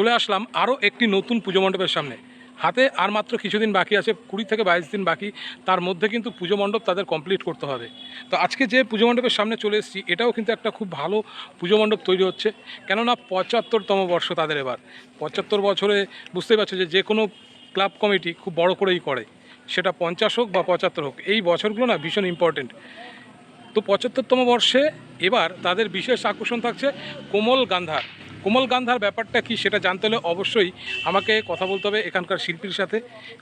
চলে আসলাম আরও একটি নতুন পুজো মণ্ডপের সামনে। হাতে আর মাত্র কিছুদিন বাকি আছে, কুড়ি থেকে বাইশ দিন বাকি, তার মধ্যে কিন্তু পুজো মণ্ডপ তাদের কমপ্লিট করতে হবে। তো আজকে যে পুজো মণ্ডপের সামনে চলে এসেছি, এটাও কিন্তু একটা খুব ভালো পুজো মণ্ডপ তৈরি হচ্ছে। কেননা পঁচাত্তরতম বর্ষ তাদের এবার। পঁচাত্তর বছরে বুঝতেই পারছ যে যে কোনো ক্লাব কমিটি খুব বড় করেই করে। সেটা পঞ্চাশ হোক বা পঁচাত্তর হোক, এই বছরগুলো না ভীষণ ইম্পর্টেন্ট তো পঁচাত্তরতম বর্ষে এবার তাদের বিশেষ আকর্ষণ থাকছে কোমল গান্ধার। কোমল গান্ধার ব্যাপারটা কি সেটা জানতে হলে অবশ্যই আমাকে কথা বলতে হবে এখানকার শিল্পীর সাথে।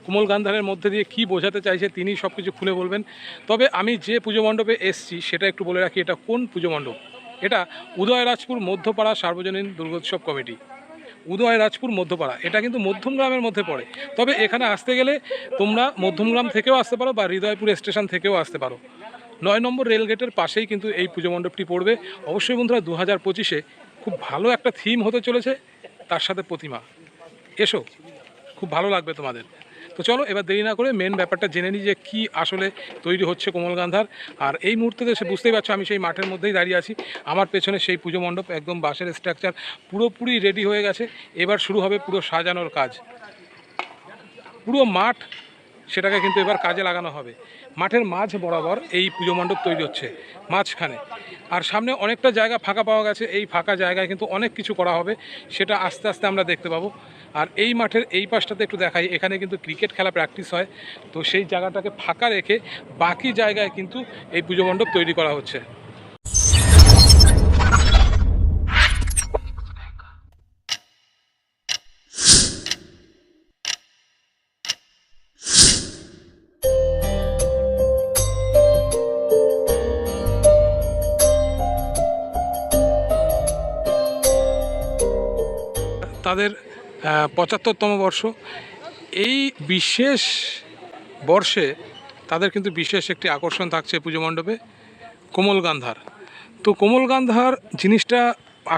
কোমল গান্ধারের মধ্যে দিয়ে কি বোঝাতে চাইছে তিনি সব কিছু খুলে বলবেন। তবে আমি যে পুজো মণ্ডপে এসছি সেটা একটু বলে রাখি, এটা কোন পুজো মণ্ডপ? এটা উদয়রাজপুর মধ্যপাড়া সার্বজনীন দুর্গোৎসব কমিটি। উদয়রাজপুর মধ্যপাড়া, এটা কিন্তু মধ্যমগ্রামের মধ্যে পড়ে। তবে এখানে আসতে গেলে তোমরা মধ্যমগ্রাম থেকেও আসতে পারো বা হৃদয়পুর স্টেশন থেকেও আসতে পারো। নয় নম্বর রেলগেটের পাশেই কিন্তু এই পুজো মণ্ডপটি পড়বে। অবশ্যই বন্ধুরা, দু হাজার পঁচিশে খুব ভালো একটা থিম হতে চলেছে তার সাথে প্রতিমা। এসো, খুব ভালো লাগবে তোমাদের। তো চলো, এবার দেরি না করে মেন ব্যাপারটা জেনে নিই যে কী আসলে তৈরি হচ্ছে কোমল গান্ধার। আর এই মুহূর্তে সে বুঝতেই পারছ, আমি সেই মাঠের মধ্যেই দাঁড়িয়ে আছি। আমার পেছনে সেই পুজো মণ্ডপ, একদম বাঁশের স্ট্রাকচার পুরোপুরি রেডি হয়ে গেছে। এবার শুরু হবে পুরো সাজানোর কাজ। পুরো মাঠ সেটাকে কিন্তু এবার কাজে লাগানো হবে। মাঠের মাঝ বরাবর এই পুজো মণ্ডপ তৈরি হচ্ছে, মাঝখানে। আর সামনে অনেকটা জায়গা ফাঁকা পাওয়া গেছে, এই ফাঁকা জায়গায় কিন্তু অনেক কিছু করা হবে, সেটা আস্তে আস্তে আমরা দেখতে পাবো। আর এই মাঠের এই পাশটাতে একটু দেখাই, এখানে কিন্তু ক্রিকেট খেলা প্র্যাকটিস হয়। তো সেই জায়গাটাকে ফাঁকা রেখে বাকি জায়গায় কিন্তু এই পুজো মণ্ডপ তৈরি করা হচ্ছে। তাদের পঁচাত্তরতম বর্ষ। এই বিশেষ বর্ষে তাদের কিন্তু বিশেষ একটি আকর্ষণ থাকছে পুজো মণ্ডপে, কোমল গান্ধার। তো কোমল গান্ধার জিনিসটা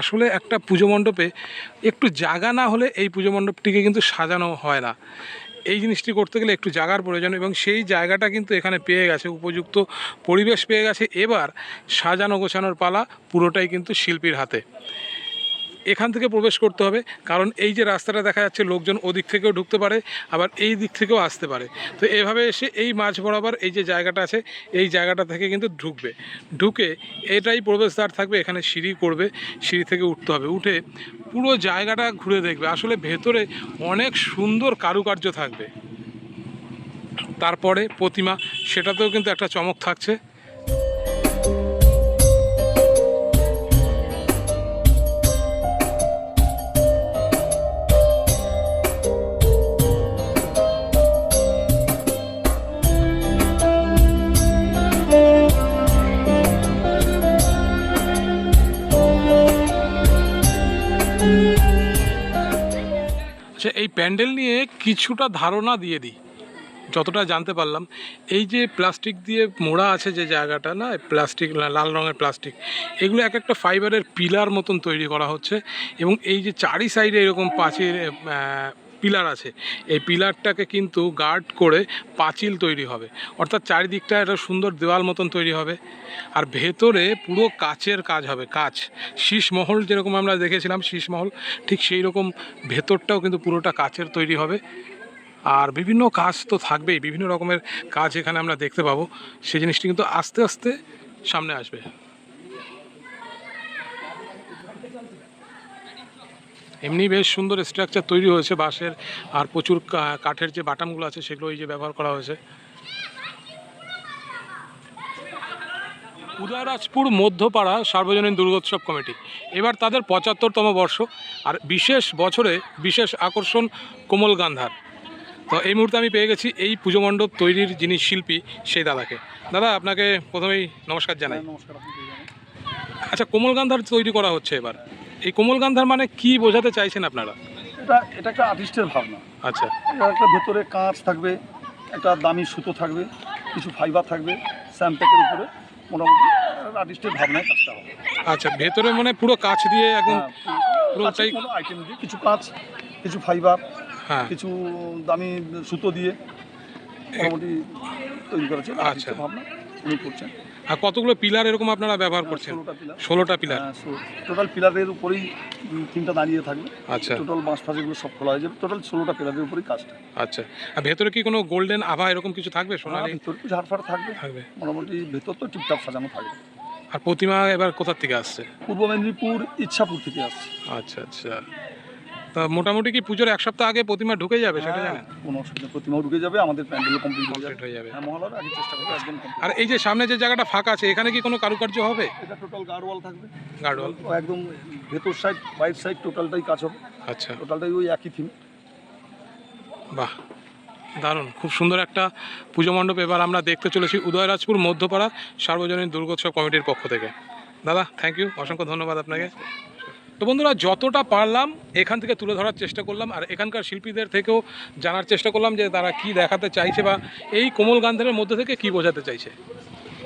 আসলে একটা পুজো মণ্ডপে একটু জায়গা না হলে এই পুজো মণ্ডপটিকে কিন্তু সাজানো হয় না। এই জিনিসটি করতে গেলে একটু জায়গার প্রয়োজন এবং সেই জায়গাটা কিন্তু এখানে পেয়ে গেছে, উপযুক্ত পরিবেশ পেয়ে গেছে। এবার সাজানো গোছানোর পালা পুরোটাই কিন্তু শিল্পীর হাতে। এখান থেকে প্রবেশ করতে হবে। কারণ এই যে রাস্তাটা দেখা যাচ্ছে, লোকজন ওদিক থেকেও ঢুকতে পারে, আবার এই দিক থেকেও আসতে পারে। তো এভাবে এসে এই মাঝ বরাবর এই যে জায়গাটা আছে, এই জায়গাটা থেকে কিন্তু ঢুকবে। ঢুকে এটাই প্রবেশদ্বার থাকবে, এখানে সিঁড়ি করবে, সিঁড়ি থেকে উঠতে হবে। উঠে পুরো জায়গাটা ঘুরে দেখবে। আসলে ভেতরে অনেক সুন্দর কারুকার্য থাকবে। তারপরে প্রতিমা, সেটাতেও কিন্তু একটা চমক থাকছে। আচ্ছা এই প্যান্ডেল নিয়ে কিছুটা ধারণা দিয়ে দিই, যতটা জানতে পারলাম। এই যে প্লাস্টিক দিয়ে মোড়া আছে যে জায়গাটা, না প্লাস্টিক লাল রঙের প্লাস্টিক, এগুলো এক একটা ফাইবারের পিলার মতন তৈরি করা হচ্ছে এবং এই যে চারি সাইডে এরকম পাঁচিল পিলার আছে। এই পিলারটাকে কিন্তু গার্ড করে পাঁচিল তৈরি হবে। অর্থাৎ চারিদিকটা একটা সুন্দর দেওয়াল মতন তৈরি হবে। আর ভেতরে পুরো কাচের কাজ হবে, কাচ। শীষমহল যেরকম আমরা দেখেছিলাম শীষমহল ঠিক সেই রকম ভেতরটাও কিন্তু পুরোটা কাচের তৈরি হবে। আর বিভিন্ন কাজ তো থাকবেই, বিভিন্ন রকমের কাজ এখানে আমরা দেখতে পাবো। সেই জিনিসটি কিন্তু আস্তে আস্তে সামনে আসবে। এমনি বেশ সুন্দর স্ট্রাকচার তৈরি হয়েছে বাঁশের আর প্রচুর কাঠের যে বাটামগুলো আছে সেগুলো এই যে ব্যবহার করা হয়েছে। উদয়রাজপুর মধ্যপাড়া সার্বজনীন দুর্গোৎসব কমিটি। এবার তাদের পঁচাত্তরতম বর্ষ আর বিশেষ বছরে বিশেষ আকর্ষণ কোমল গান্ধার। তো এই মুহূর্তে আমি পেয়ে গেছি এই পুজো মণ্ডপ তৈরির যিনি শিল্পী সেই দাদাকে। দাদা আপনাকে প্রথমেই নমস্কার জানাই। নমস্কার জানাই। আচ্ছা কোমল গান্ধার তৈরি করা হচ্ছে এবার। এই কোমল গান্ধার মানে কি বোঝাতে চাইছেন আপনারা? এটা এটা একটা আর্টিস্টের ভাবনা। আচ্ছা। এটা একটা ভেতরে কাঁচ থাকবে একটা দামি সুতো থাকবে কিছু ফাইবার থাকবে স্যাম্পেকের উপরে। মোটামুটি আর্টিস্টের ভাবনায় কাজটা হবে। আচ্ছা ভেতরে মানে পুরো কাছ দিয়ে একদম হ্যাঁ, পুরোটাই আইটেম দিয়ে কিছু কাঁচ কিছু ফাইবার হ্যাঁ। কিছু দামি সুতো দিয়ে মোটামুটি তৈরি করেছেন আচ্ছা। ভাবনা উনি করছেন। আর কতগুলো পিলার এরকম আপনারা ব্যবহার করছেন? ষোলোটা পিলার। পিলার। টোটাল পিলারের উপরেই তিনটা দাঁড়িয়ে থাকবে। আচ্ছা। টোটাল বাঁশ ফাঁসগুলো সব খোলা হয়ে যাবে। টোটাল ষোলোটা পিলারের উপরেই কাজটা আচ্ছা। আর ভেতরে কি কোনো গোল্ডেন আভা এরকম কিছু থাকবে সোনালি? ভিতর ঝাড়ফাড় থাকবে। থাকবে। মোটামুটি ভেতর তো টিপটাপ সাজানো থাকবে। আর প্রতিমা এবার কোথার থেকে আসছে? পূর্ব মেদিনীপুর ইচ্ছাপুর থেকে আসছে। আচ্ছা আচ্ছা। তা মোটামুটি কি পুজোর এক সপ্তাহ আগে প্রতিমা ঢুকে যাবে সেটা হ্যাঁ, জানেন? কোনো অসুবিধা নেই। প্রতিমাও ঢুকে যাবে আমাদের প্যান্ডেল কমপ্লিট হয়ে যাবে। কমপ্লিট হয়ে যাবে। হ্যাঁ মহলার আগে চেষ্টা করব একদম। আর এই যে সামনে যে জায়গাটা ফাঁকা আছে এখানে কি কোনো কারুকার্য হবে? এটা টোটাল গার্ডওয়াল থাকবে। গার্ডওয়াল একদম ভেতর সাইড বাইর সাইড টোটালটাই কাজ হবে। আচ্ছা। টোটালটাই ওই একই থিম বাহ দারুণ। খুব সুন্দর একটা পুজো মণ্ডপ এবার আমরা দেখতে চলেছি উদয়রাজপুর মধ্যপাড়া সার্বজনীন দুর্গোৎসব কমিটির পক্ষ থেকে। দাদা থ্যাংক ইউ অসংখ্য ধন্যবাদ আপনাকে। তো বন্ধুরা, যতটা পারলাম এখান থেকে তুলে ধরার চেষ্টা করলাম, আর এখানকার শিল্পীদের থেকেও জানার চেষ্টা করলাম যে তারা কি দেখাতে চাইছে বা এই কোমল গান্ধারের মধ্যে থেকে কি বোঝাতে চাইছে।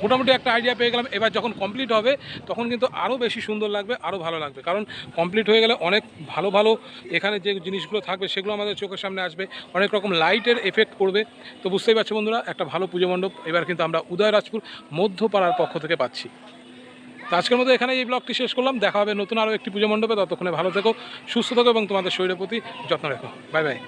মোটামুটি একটা আইডিয়া পেয়ে গেলাম। এবার যখন কমপ্লিট হবে, তখন কিন্তু আরও বেশি সুন্দর লাগবে আরও ভালো লাগবে। কারণ কমপ্লিট হয়ে গেলে অনেক ভালো ভালো এখানে যে জিনিসগুলো থাকবে, সেগুলো আমাদের চোখের সামনে আসবে। অনেক রকম লাইটের এফেক্ট করবে তো বুঝতেই পারছ বন্ধুরা, একটা ভালো পুজো মণ্ডপ। এবার কিন্তু আমরা উদয় উদয়রাজপুর মধ্যপাড়ার পক্ষ থেকে পাচ্ছি। তো আজকের মতো এখানে এই ব্লগটি শেষ করলাম। দেখা হবে নতুন আরও একটি পুজো মণ্ডপে। ততক্ষণে ভালো থেকো, সুস্থ থেকো এবং তোমাদের শরীরের প্রতি যত্ন রেখো। Bye bye